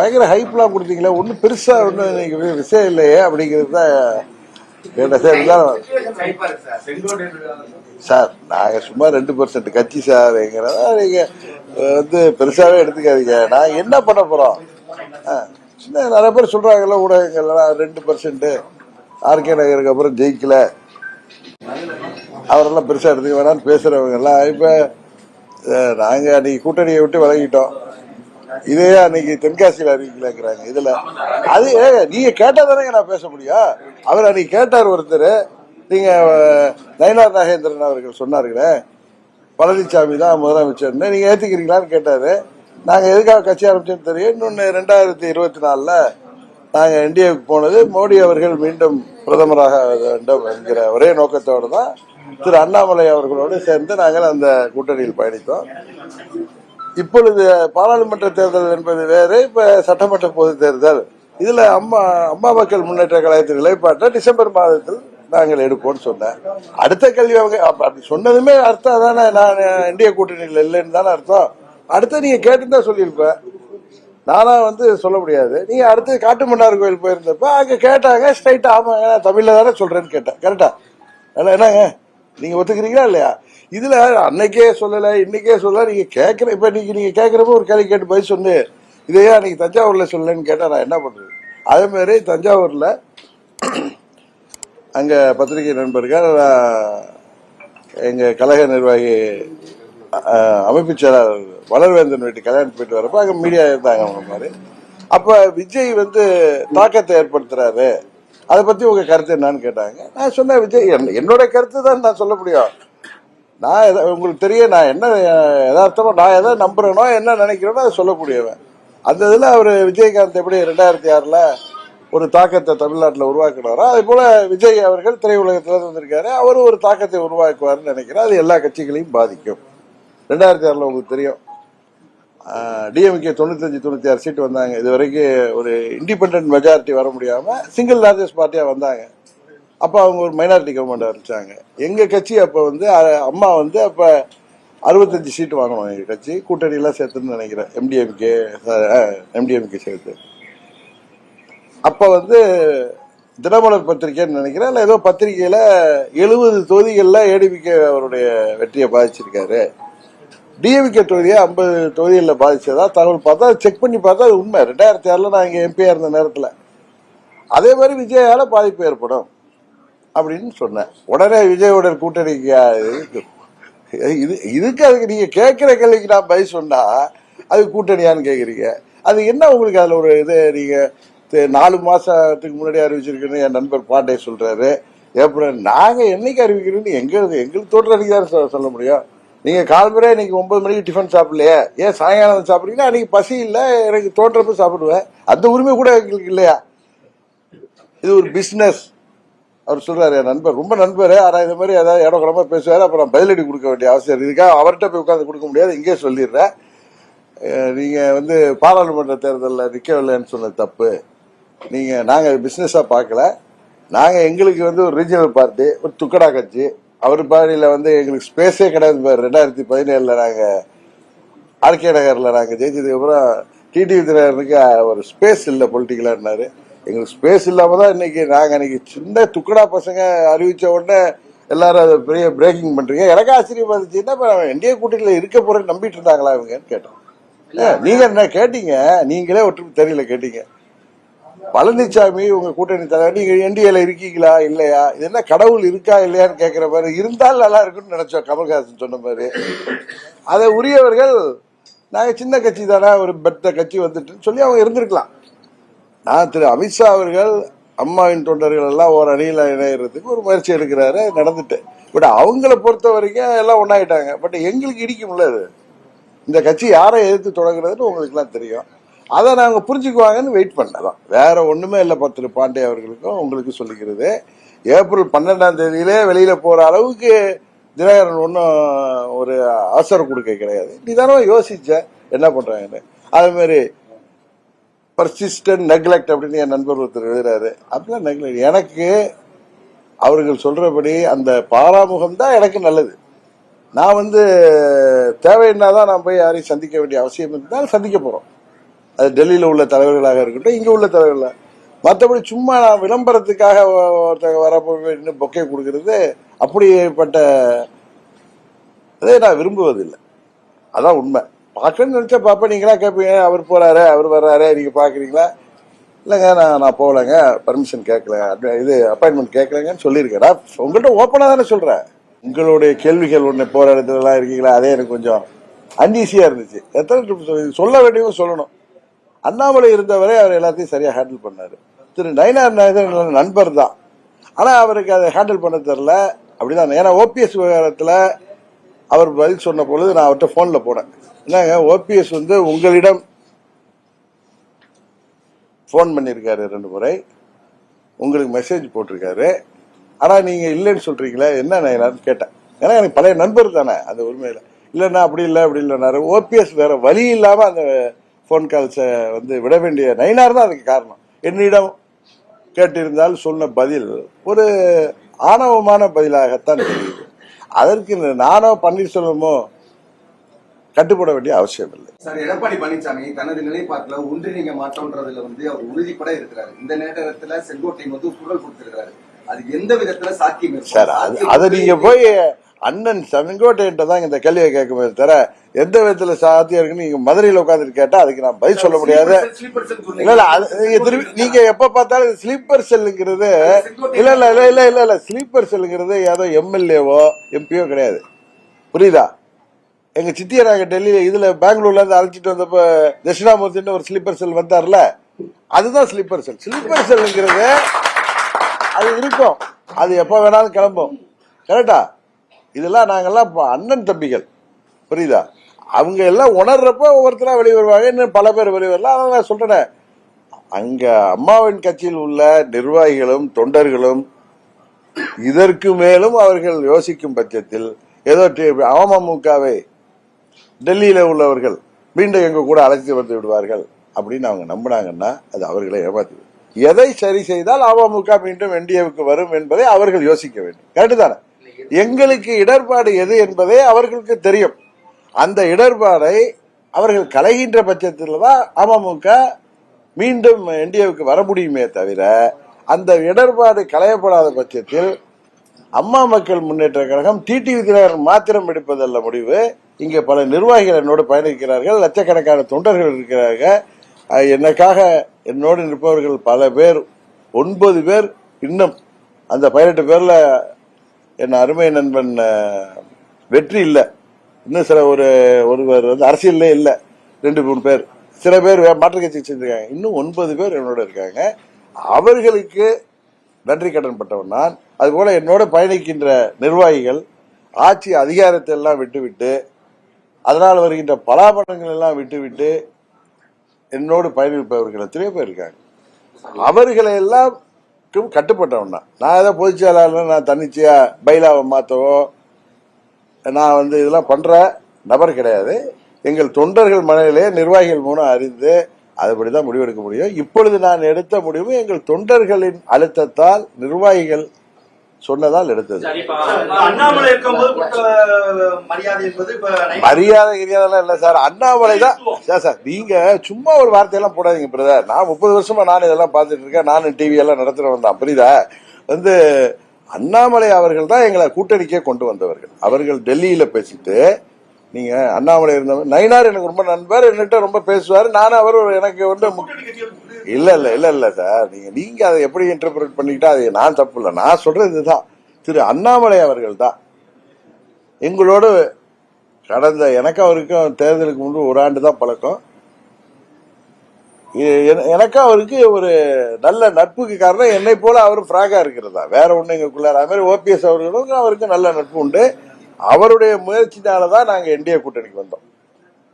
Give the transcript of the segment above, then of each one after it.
பயங்கர ஹைப்லாம் கொடுத்தீங்களே ஒன்றும் பெருசாக ஒன்றும் இன்னைக்கு விஷயம் இல்லையே அப்படிங்கிறது தான் என்ன சார் சார் நாங்கள் சும்மா ரெண்டு பர்சன்ட் கட்சி சார் எங்கிறதா நீங்கள் வந்து பெருசாகவே எடுத்துக்காதீங்க. நான் என்ன பண்ண போகிறோம் சின்ன நிறைய பேர் சொல்கிறாங்கல்ல ஊடகங்கள்லாம் ரெண்டு பர்சன்ட்டு ஆர்கே நகருக்கு அப்புறம் ஜெயிக்கல. அவரெல்லாம் பெருசாக எடுத்துக்க வேணாம்னு பேசுகிறவங்கெல்லாம் எல்லாம் நாங்கள் அன்றைக்கி கூட்டணியை விட்டு விலகிட்டோம். இதே அன்னைக்கு தென்காசியில் அறிவிக்கலங்கிறாங்க. இதுல அது ஏங்க, நீங்க கேட்டா தானேங்க நான் பேச முடியும் அவர் அன்னைக்கு கேட்டார் ஒருத்தர். நீங்க நயனார் நாகேந்திரன் அவர்கள் சொன்னார்களே பழனிசாமி தான் முதலமைச்சர்னு. நீங்க ஏத்துக்கிறீங்களான்னு கேட்டாரு. நாங்க எதுக்காக கட்சி ஆரம்பிச்சோன்னு தெரியும். இன்னொன்னு ரெண்டாயிரத்தி இருபத்தி நாலுல நாங்க இந்தியாவுக்கு போனது. மோடி அவர்கள் மீண்டும் பிரதமராக வேண்டும் என்கிற ஒரே நோக்கத்தோடு தான் திரு அண்ணாமலை அவர்களோடு சேர்ந்து நாங்கள் அந்த கூட்டணியில் பயணித்தோம். இப்பொழுது பாராளுமன்ற தேர்தல் என்பது வேறு இப்ப சட்டமன்ற பொது தேர்தல். இதுல அம்மா அம்மா மக்கள் முன்னேற்ற கழகத்தின் நிலைப்பாட்டை டிசம்பர் மாதத்தில் நாங்கள் எடுப்போம்னு சொன்னேன். அடுத்த கல்வி அவங்க அப்படி சொன்னதுமே அர்த்தம் தானே நான் இந்திய கூட்டணியில் இல்லைன்னு தானே அர்த்தம். அடுத்து நீங்க கேட்டுதான் சொல்லியிருப்பேன் நானா வந்து சொல்ல முடியாது. நீங்க அடுத்து காட்டுமன்னார் கோயில் போயிருந்தப்ப அங்க கேட்டாங்க ஸ்ட்ரைட்டாக ஆமாங்க நான் தமிழ்ல தானே சொல்றேன்னு கேட்டேன். கரெக்டா அதனால என்னங்க? நீங்க ஒத்துக்கிறீங்களா இல்லையா? இதுல அன்னைக்கே சொல்லல இன்னைக்கே சொல்லல நீங்க கேக்குற இப்ப இன்றைக்கி நீங்க கேட்குறப்போ ஒரு கேள்வி கேட்டு போய் சொன்னு இதையே அன்னைக்கு தஞ்சாவூர்ல சொல்லலன்னு கேட்டா நான் என்ன பண்றது? அதே மாதிரி தஞ்சாவூர்ல அங்க பத்திரிகை நண்பர்கள் எங்கள் எங்க கழக நிர்வாகி அமைப்பு செயலாளர் வளர்வேந்தன் வீட்டு கல்யாணம் போயிட்டு வரப்ப அங்க மீடியா இருந்தாங்க அவங்க மாதிரி. அப்ப விஜய் வந்து தாக்கத்தை ஏற்படுத்துறாரு. அதை பத்தி உங்க கருத்து என்னன்னு கேட்டாங்க. நான் சொன்னேன் விஜய் என்னோட கருத்து தான் நான் சொல்ல முடியும். நான் எதை உங்களுக்கு தெரிய நான் என்ன அஹ், நான் எதை நம்புறேனோ என்ன நினைக்கிறேனோ அதை சொல்லக்கூடியவன். அந்த இதில் அவர் விஜயகாந்த் எப்படி ரெண்டாயிரத்தி ஆறில் ஒரு தாக்கத்தை தமிழ்நாட்டில் உருவாக்கினாரோ அதே போல் விஜய் அவர்கள் திரையுலகத்தில் வந்திருக்காரு. அவரும் ஒரு தாக்கத்தை உருவாக்குவார்னு நினைக்கிறேன். அது எல்லா கட்சிகளையும் பாதிக்கும். ரெண்டாயிரத்தி ஆறில் உங்களுக்கு தெரியும். டிஎம்கே தொண்ணூத்தஞ்சு தொண்ணூற்றி ஆறு சீட்டு வந்தாங்க. இது வரைக்கும் ஒரு இண்டிபெண்ட் மெஜாரிட்டி வர முடியாமல் சிங்கிள் லார்ஜஸ்ட் பார்ட்டியாக வந்தாங்க. அப்போ அவங்க ஒரு மைனாரிட்டி கவர்மெண்ட் ஆரம்பிச்சாங்க. எங்கள் கட்சி அப்போ வந்து அம்மா வந்து அப்போ அறுபத்தஞ்சு சீட்டு வாங்கணும் எங்கள் கட்சி. கூட்டணியெல்லாம் சேர்த்துன்னு நினைக்கிறேன். எம்டிஎம்கே எம்டிஎம்கே சேர்த்து. அப்போ வந்து தினமலர் பத்திரிகைன்னு நினைக்கிறேன். இல்லை ஏதோ பத்திரிகையில் எழுபது தொகுதிகளில் ஏடிபிகே அவருடைய வெற்றியை பாதிச்சிருக்காரு. டிஎம்கே தொகுதியை ஐம்பது தொகுதிகளில் பாதிச்சதா? தகவல் பார்த்தா செக் பண்ணி பார்த்தா அது உண்மை. ரெண்டாயிரத்தி ஆறில் நான் இங்கே எம்பியாக இருந்த நேரத்தில். அதே மாதிரி விஜயால பாதிப்பு ஏற்படும். அப்படின்னு சொன்னேன். உடனே விஜயோட கூட்டணிக்கு இது இதுக்கு அதுக்கு நீங்க கேட்கிற கேள்விக்கு நான் பதில் சொன்னா அது கூட்டணியான்னு கேட்குறீங்க. அது என்ன உங்களுக்கு அதில் ஒரு இது? நீங்க நாலு மாசத்துக்கு முன்னாடி அறிவிச்சிருக்குன்னு என் நண்பர் பாண்டே சொல்றாரு. ஏப்ரல் நாங்கள் என்னைக்கு அறிவிக்கிறோன்னு எங்க எங்களுக்கு தோற்ற தான் சொல்ல- முடியும். நீங்கள் கால்முறை இன்னைக்கு ஒன்பது மணிக்கு டிஃபன் சாப்பிடலையே? ஏன் சாயங்காலம் சாப்பிட்றீங்கன்னா அன்னைக்கு பசி இல்லை எனக்கு தோன்றப்ப சாப்பிடுவேன். அந்த உரிமை கூட எங்களுக்கு இல்லையா? இது ஒரு பிஸ்னஸ் அவர் சொல்றாரு என் நண்பர் ரொம்ப நண்பர் ஆனா இந்த மாதிரி ஏதாவது இடம் குடமா பேசுவாரு அப்புறம் பதிலடி கொடுக்க வேண்டிய அவசியம் இதுக்காக அவர்கிட்ட போய் உட்காந்து கொடுக்க முடியாது இங்கே சொல்லிடுறேன். நீங்கள் நீங்க வந்து பாராளுமன்ற தேர்தலில் நிற்கவில்லைன்னு சொன்ன தப்பு. நீங்க நாங்க பிசினஸா பார்க்கல. நாங்க எங்களுக்கு வந்து ஒரு ரீஜனல் பார்ட்டி ஒரு துக்கடா கட்சி. அவர் பாடியில் வந்து எங்களுக்கு ஸ்பேஸே கிடையாது பாரு. ரெண்டாயிரத்தி பதினேழில் நாங்கள் ஆர்கே நகரில் நாங்கள் ஜெயிச்சதுக்கப்புறம் டிடிவி தினகரனுக்கு ஒரு ஸ்பேஸ் இல்லை பொலிட்டிக்கலான்னாரு எங்களுக்கு ஸ்பேஸ் இல்லாம தான் இன்னைக்கு நாங்க அன்னைக்கு சின்ன துக்கடா பசங்க அறிவிச்ச உடனே எல்லாரும் அதை பெரிய பிரேக்கிங் பண்றீங்க. எனக்கு ஆச்சரியமா இருந்துச்சு. என்ன இப்ப இந்திய கூட்டணியில இருக்க போறேன்னு நம்பிட்டு இருந்தாங்களா இவங்கன்னு கேட்டோம். ஏ, நீங்க என்ன கேட்டீங்க? நீங்களே ஒற்றுமை தெரியல கேட்டீங்க. பழனிசாமி உங்க கூட்டணி தலைவர் நீங்க என்டிஏல இருக்கீங்களா? இல்லையா? இது என்ன கடவுள் இருக்கா இல்லையான்னு கேக்குற மாதிரி இருந்தால் நல்லா இருக்கும்னு நினைச்சோம் கமல்ஹாசன் சொன்ன மாதிரி. அதை உரியவர்கள் நாங்க சின்ன கட்சி தானே ஒரு பெத்த கட்சி வந்துட்டுன்னு சொல்லி அவங்க இருந்திருக்கலாம். நான் திரு அமித்ஷா அவர்கள் அம்மாவின் தொண்டர்கள் எல்லாம் ஒரு அணியில் இணையறதுக்கு ஒரு முயற்சி எடுக்கிறாரு நடந்துட்டு. பட் அவங்கள பொறுத்த வரைக்கும் எல்லாம் ஒன்றாயிட்டாங்க பட் எங்களுக்கு இடிக்கும்ல அது. இந்த கட்சி யாரை எதிர்த்து தொடங்குறதுன்னு உங்களுக்குலாம் தெரியும். அதை நாங்கள் புரிஞ்சுக்குவாங்கன்னு வெயிட் பண்ணதான் வேற ஒன்றுமே இல்லை திரு பாண்டே அவர்களுக்கும் உங்களுக்கு சொல்லிக்கிறது. ஏப்ரல் பன்னெண்டாம் தேதியிலே வெளியில் போகிற அளவுக்கு தினகரன் ஒன்றும் ஒரு அவசரம் கொடுக்க கிடையாது. நிதானமா யோசிச்ச என்ன பண்ணுறாங்கன்னு அதுமாரி பர்சிஸ்டன்ட் நெக்லெக்ட் அப்படின்னு என் நண்பர் ஒருத்தர் எழுதுறாரு. அப்படிலாம் நெக்லெக்ட் எனக்கு அவர்கள் சொல்றபடி அந்த பாராமுகம் தான் எனக்கு நல்லது. நான் வந்து தேவைன்னா தான் நான் போய் யாரையும் சந்திக்க வேண்டிய அவசியம் இருந்தால் சந்திக்க போகிறோம் அது டெல்லியில் உள்ள தலைவர்களாக இருக்கட்டும் இங்கே உள்ள தலைவர்களாக மற்றபடி சும்மா நான் விளம்பரத்துக்காக ஒ- ஒருத்தங்க வரப்போ கொடுக்கறது அப்படிப்பட்ட அதை நான் விரும்புவதில்லை. அதான் உண்மை. பார்க்கணும்னு நினச்சா பார்ப்பேன் நீங்களா கேட்பீங்க அவர் போகிறாரு அவர் வர்றாரு நீங்கள் பார்க்குறீங்களா? இல்லைங்க நான் நான் போகலைங்க. பர்மிஷன் கேட்கல. அப்படி இது அப்பாயின்மெண்ட் கேட்கலங்கன்னு சொல்லியிருக்கேன். உங்கள்கிட்ட ஓப்பனாக தானே சொல்கிறேன் உங்களுடைய கேள்விகள் ஒன்று போகிற இடத்துலலாம் இருக்கீங்களா? அதே எனக்கு கொஞ்சம் அன்ஈஸியாக இருந்துச்சு. எத்தனை சொல்ல வேண்டியவங்க சொல்லணும். அண்ணாமலை இருந்தவரை அவர் எல்லாத்தையும் சரியாக ஹேண்டில் பண்ணார். திரு நயனார் நாயகர் நண்பர் தான். ஆனால் அவருக்கு அதை ஹேண்டில் பண்ண தெரில அப்படிதான். ஏன்னா ஓபிஎஸ் விவகாரத்தில் அவர் பதில் சொன்ன பொழுது நான் அவர்கிட்ட ஃபோனில் போனேன். என்னங்க ஓபிஎஸ் வந்து உங்களிடம் ஃபோன் பண்ணியிருக்காரு ரெண்டு முறை. உங்களுக்கு மெசேஜ் போட்டிருக்காரு. ஆனால் நீங்கள் இல்லைன்னு சொல்கிறீங்களே என்ன நான் கேட்டேன். ஏன்னா எனக்கு பழைய நண்பர் தானே அந்த உரிமையில் இல்லைண்ணா அப்படி இல்லை அப்படி இல்லைனாரு ஓபிஎஸ் வேற வழி இல்லாமல் அந்த ஃபோன் கால்ஸை வந்து விட வேண்டிய நைனார் தான் அதுக்கு காரணம். என்னிடம் கேட்டிருந்தால் சொன்ன பதில் ஒரு ஆணவமான பதிலாகத்தான் தெரியுது. அதற்கு நானோ பன்னீர்செல்வமோ கட்டுப்பட வேண்டிய அவசியம் இல்லை. சார் எடப்பாடி பழனிசாமி தனது நிலைப்பாட்டுல ஒன்றிணைங்க மாட்டோன்றதுல வந்து அவர் உறுதிப்பட இருக்கிறாரு. இந்த நேரத்துல செங்கோட்டையன் வந்து குரல் கொடுத்திருக்காரு அது எந்த விதத்துல சாத்தியம்? சார் அது நீங்க போய் அண்ணன் செங்கோட்டையன்ட்ட தான் இந்த கேள்வியை கேட்குமே தவிர எந்த விதத்துல சாத்தியம் இருக்குன்னு நீங்க மதுரையில் உட்காந்துட்டு கேட்டா அதுக்கு நான் பதில் சொல்ல முடியாது. இல்ல இல்ல நீங்க திரும்பி நீங்க எப்ப பார்த்தாலும் ஸ்லீப்பர் செல்லுங்கிறது இல்ல இல்ல இல்ல இல்ல இல்ல ஸ்லீப்பர் செல்லுங்கிறது ஏதோ எம்எல்ஏவோ எம்பியோ கிடையாது. புரியுதா? எங்க சித்தியை நாங்க டெல்லியில இதுல பெங்களூர்ல இருந்து அழைச்சிட்டு வந்தப்ப தட்சிணாமூர்த்தின்னு ஒரு ஸ்லீப்பர் செல் வந்தார்ல அதுதான் ஸ்லீப்பர் செல் ஸ்லீப்பர் செல்லுங்கிறது அது இருக்கும். அது எப்ப வேணாலும் கிளம்பும். கரெக்டா இதெல்லாம் நாங்கெல்லாம் அண்ணன் தம்பிகள். புரியுதா? அவங்க எல்லாம் உணர்றப்ப ஒவ்வொருத்தரா வெளியே வருவாங்க. இன்னும் பல பேர் வெளியே வரலாம் அதான் நான் சொல்றேன். அங்க அம்மாவின் கட்சியில் உள்ள நிர்வாகிகளும் தொண்டர்களும் இதற்கு மேலும் அவர்கள் யோசிக்கும் பட்சத்தில் ஏதோ டி- அமமுகவை டெல்லியில உள்ளவர்கள் மீண்டும் எங்க கூட அழைத்து வந்து விடுவார்கள் அப்படின்னு அவங்க நம்பினாங்கன்னா அது அவர்களை ஏமாத்தி எதை சரி செய்தால் அமமுக மீண்டும் என்டிஏவுக்கு வரும் என்பதை அவர்கள் யோசிக்க வேண்டும். கரெக்டு தானே? எங்களுக்கு இடர்பாடு எது என்பதே அவர்களுக்கு தெரியும். அந்த இடர்பாடை அவர்கள் கலைகின்ற பட்சத்தில் தான் அமமுக மீண்டும் என்டிஏவுக்கு வர முடியுமே தவிர அந்த இடர்பாடு களையப்படாத பட்சத்தில் அம்மா மக்கள் முன்னேற்ற கழகம் டிடிவி தினகரன் மாத்திரம் எடுப்பதல்ல முடிவு. இங்கே பல நிர்வாகிகள் என்னோடு பயணிக்கிறார்கள் லட்சக்கணக்கான தொண்டர்கள் இருக்கிறார்கள். என்னக்காக எனக்காக என்னோடு நிற்பவர்கள் பல பேர் ஒன்பது பேர் இன்னும். அந்த பதினெட்டு பேரில் என் அருமை நண்பன் வெற்றி இல்லை. இன்னும் சில ஒரு ஒருவர் வந்து அரசியல்லே இல்லை. ரெண்டு மூணு பேர். சில பேர் வே- மாற்றுக் கட்சி செஞ்சிருக்காங்க. இன்னும் ஒன்பது பேர் என்னோட இருக்காங்க. அவர்களுக்கு நன்றி கடன் பட்டவன் நான். அதுபோல் என்னோட பயணிக்கின்ற நிர்வாகிகள் ஆட்சி அதிகாரத்தை எல்லாம் விட்டுவிட்டு அதனால் வருகின்ற பலாபலங்கள் எல்லாம் விட்டுவிட்டு என்னோடு பயணிப்பவர்கள் எத்தனையோ பேர் இருக்காங்க. அவர்களை எல்லாம் கட்டுப்பட்டவன் தான். நான் ஏதோ பொதுச் செயலாளர் நான் தன்னிச்சையா பைலாவை மாற்றவோ நான் வந்து இதெல்லாம் பண்ற நபர் கிடையாது. எங்கள் தொண்டர்கள் மனநிலே நிர்வாகிகள் மூலம் அறிந்து அதுபடி தான் முடிவெடுக்க முடியும். இப்பொழுது நான் எடுத்த முடிவு எங்கள் தொண்டர்களின் அழுத்தத்தால் நிர்வாகிகள் சொன்னதால் எடுத்தது. மரியாதை கிரியாதெல்லாம் இல்ல சார். அண்ணாமலை தான் சார் சார் நீங்க சும்மா ஒரு வார்த்தையெல்லாம் போடாதீங்க பிரதர். நான் முப்பது வருஷமா நான் இதெல்லாம் பார்த்துட்டு இருக்கேன். நானும் டிவி எல்லாம் நடத்துறவன் தான் புரியுதா? வந்து அண்ணாமலை அவர்கள் தான் எங்களை கூட்டணிக்கே கொண்டு வந்தவர்கள். அவர்கள் டெல்லியில பேசிட்டு நீங்க அண்ணாமலை இருந்தவர் நயினார் எனக்கு ரொம்ப நண்பர் என்கிட்ட ரொம்ப பேசுவார். நானும் அவர் எனக்கு வந்து இல்ல இல்ல இல்ல இல்ல சார். நீங்க நீங்க அதை எப்படி இன்டர்பிரட் பண்ணிக்கிட்டா அது நான் தப்பு இல்லை. நான் சொல்றது இதுதான். திரு அண்ணாமலை அவர்கள் தான். எங்களோடு கடந்த எனக்கு அவருக்கும் தேர்தலுக்கு முன்பு ஒரு ஆண்டு தான் பழக்கம். எ- என- எனக்கும் அவருக்கு ஒரு நல்ல நட்புக்கு காரணம் என்னை போல அவர் ஃப்ராகா இருக்கிறதா வேற ஒண்ணு எங்களுக்குள்ள அது மாதிரி ஓபிஎஸ் அவர்களுக்கும் அவருக்கும் நல்ல நட்பு உண்டு. அவருடைய முயற்சினால தான் நாங்க என்டிஏ கூட்டணிக்கு வந்தோம்.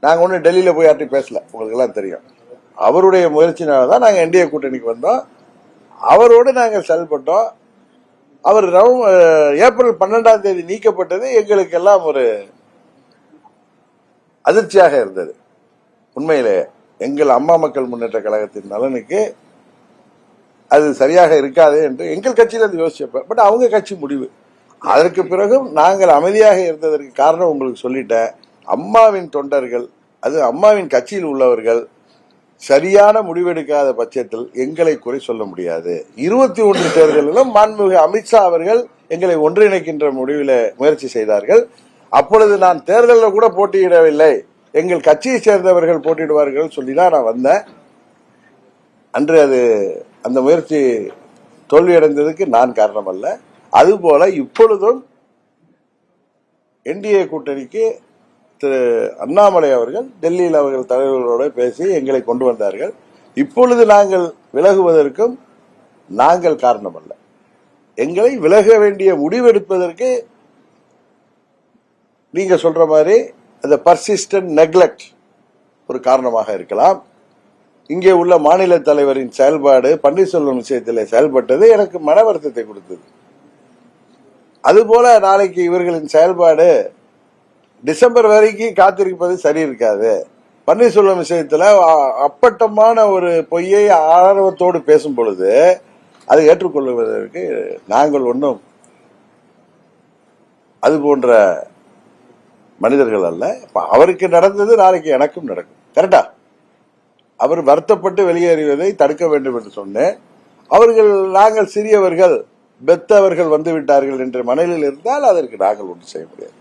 நாங்க ஒன்றும் டெல்லியில போய் யார்ட்டையும் பேசல. உங்களுக்கு எல்லாம் தெரியும். அவருடைய முயற்சினால தான் நாங்கள் என்டிஏ கூட்டணிக்கு வந்தோம். அவரோடு நாங்கள் செயல்பட்டோம். அவர் நவ- ஏப்ரல் பன்னெண்டாம் தேதி நீக்கப்பட்டது எங்களுக்கெல்லாம் ஒரு அதிர்ச்சியாக இருந்தது. உண்மையிலே எங்கள் அம்மா மக்கள் முன்னேற்ற கழகத்தின் நலனுக்கு அது சரியாக இருக்காது என்று எங்கள் கட்சியில் அது யோசிச்சப்ப பட் அவங்க கட்சி முடிவு. அதற்கு பிறகும் நாங்கள் அமைதியாக இருந்ததற்கு காரணம் உங்களுக்கு சொல்லிட்டேன். அம்மாவின் தொண்டர்கள் அது அம்மாவின் கட்சியில் உள்ளவர்கள் சரியான முடிவெடுக்காத பட்சத்தில் எங்களை குறை சொல்ல முடியாது. இருபத்தி ஒன்று தேர்தலிலும் மாண்புமிகு அமித்ஷா அவர்கள் எங்களை ஒன்றிணைக்கின்ற முடிவில் முயற்சி செய்தார்கள். அப்பொழுது நான் தேர்தலில் கூட போட்டியிடவில்லை. எங்கள் கட்சியை சேர்ந்தவர்கள் போட்டியிடுவார்கள் சொல்லி தான் நான் வந்தேன். அன்று அது அந்த முயற்சி தோல்வியடைந்ததுக்கு நான் காரணம் அல்ல அதுபோல இப்பொழுதும் என்டிஏ கூட்டணிக்கு திரு அண்ணாமலை அவர்கள் டெல்லியில் அவர்கள் தலைவர்களோடு பேசி எங்களை கொண்டு வந்தார்கள். இப்பொழுது நாங்கள் விலகுவதற்கும் நாங்கள் காரணம் அல்ல எங்களை விலக வேண்டிய முடிவெடுப்பதற்கு நீங்க சொல்ற மாதிரி அந்த பர்சிஸ்டன்ட் நெக்லெக்ட் ஒரு காரணமாக இருக்கலாம். இங்கே உள்ள மாநில தலைவரின் செயல்பாடு பன்னீர்செல்வம் விஷயத்தில் செயல்பட்டது எனக்கு மன வருத்தத்தை கொடுத்தது. அதுபோல நாளைக்கு இவர்களின் செயல்பாடு டிசம்பர் வரைக்கும் காத்திருப்பது சரி இருக்காது. பன்னீர்செல்வம் விஷயத்துல அப்பட்டமான ஒரு பொய்யை ஆர்வத்தோடு பேசும் பொழுது அதை ஏற்றுக்கொள்வதற்கு நாங்கள் ஒன்றும் அது போன்ற மனிதர்கள் அல்ல. அவருக்கு நடந்தது நாளைக்கு எனக்கும் நடக்கும். கரெக்டா? அவர் வருத்தப்பட்டு வெளியேறுவதை தடுக்க வேண்டும் என்று சொன்னேன். அவர்கள் நாங்கள் சிறியவர்கள் பெத்தவர்கள் வந்து விட்டார்கள் என்ற மனதில் இருந்தால் அதற்கு நாங்கள் ஒன்றும் செய்ய முடியாது.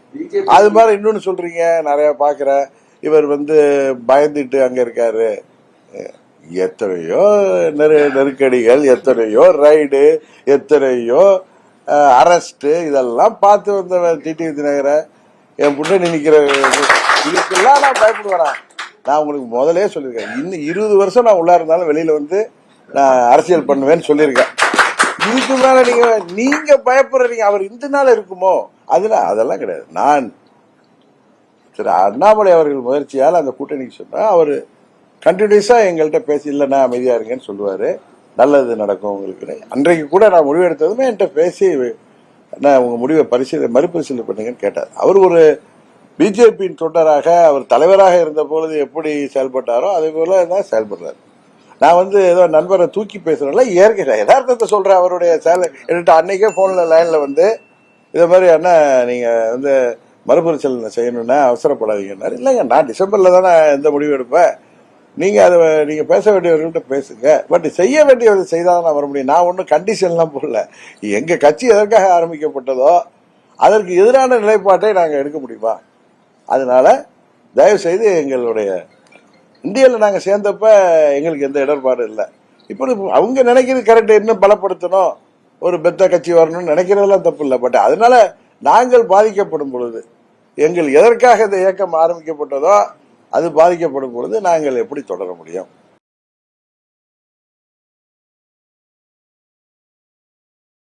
அது மாதிரி இன்னொன்னு சொல்றீங்க நிறைய பார்க்குறேன் இவர் வந்து பயந்துட்டு அங்க இருக்காரு. எத்தனையோ நெரு- நெருக்கடிகள் எத்தனையோ ரைடு எத்தனையோ அரெஸ்ட் இதெல்லாம் பார்த்து வந்தவன் டிடி விதிநகர என் புண்ணி நிக்கிற இதுக்கெல்லாம் நான் பயப்படுவேனா? நான் உங்களுக்கு முதலே சொல்லியிருக்கேன். இன்னும் இருபது வருஷம் நான் உள்ளா இருந்தாலும் வெளியில வந்து நான் அரசியல் பண்ணுவேன்னு சொல்லியிருக்கேன். இதுக்கு மேல நீங்க நீங்க பயப்படுறீங்க. அவர் இந்த நாள் இருக்குமோ? அதுல அதெல்லாம் கிடையாது. நான் சரி அண்ணாமலை அவர்கள் முயற்சியால் அந்த கூட்டணிக்கு சொன்னா அவர் கண்டினியூஸா எங்கள்கிட்ட பேசி இல்லைன்னா அமைதியா இருங்கன்னு சொல்லுவாரு. நல்லது நடக்கும் உங்களுக்கு. அன்றைக்கு கூட நான் முடிவெடுத்ததுமே என்கிட்ட பேசி நான் உங்க முடிவை பரிசீலனை மறுபரிசீலனை பண்ணுங்கன்னு கேட்டார். அவர் ஒரு பிஜேபியின் தொண்டராக அவர் தலைவராக இருந்த பொழுது எப்படி செயல்பட்டாரோ அதே போல தான் செயல்படுறாரு. நான் வந்து ஏதோ நண்பரை தூக்கி பேசுறேன்ல இயற்கை யதார்த்தத்தை சொல்றேன் அவருடைய சேலை என்கிட்ட அன்னைக்கே போன்ல லைன்ல வந்து இதை மாதிரி அண்ணா நீங்க வந்து மறுபரிசீலனை செய்யணும்னா அவசரப்படாதீங்கன்னாரு. இல்லைங்க நான் டிசம்பர்ல தானே எந்த முடிவு எடுப்பேன். நீங்க அதை நீங்க பேச வேண்டியவர்கள்ட்ட பேசுங்க. பட் செய்ய வேண்டியதை செய்தால் நான் வர முடியும். நான் ஒன்றும் கண்டிஷன்லாம் போடல. எங்க கட்சி எதற்காக ஆரம்பிக்கப்பட்டதோ அதற்கு எதிரான நிலைப்பாட்டை நாங்கள் எடுக்க முடியுமா? அதனால தயவுசெய்து எங்களுடைய இந்தியாவில் நாங்கள் சேர்ந்தப்ப எங்களுக்கு எந்த இடர்பாடும் இல்லை. இப்போ அவங்க நினைக்கிறது கரெக்ட் இன்னும் பலப்படுத்தணும். ஒரு பெத்த கட்சி வரணும்னு நினைக்கிறதெல்லாம் தப்பு இல்லை. பட் அதனால நாங்கள் பாதிக்கப்படும் பொழுது எங்கள் எதற்காக இந்த இயக்கம் ஆரம்பிக்கப்பட்டதோ அது பாதிக்கப்படும் பொழுது நாங்கள் எப்படி தொடர முடியும்?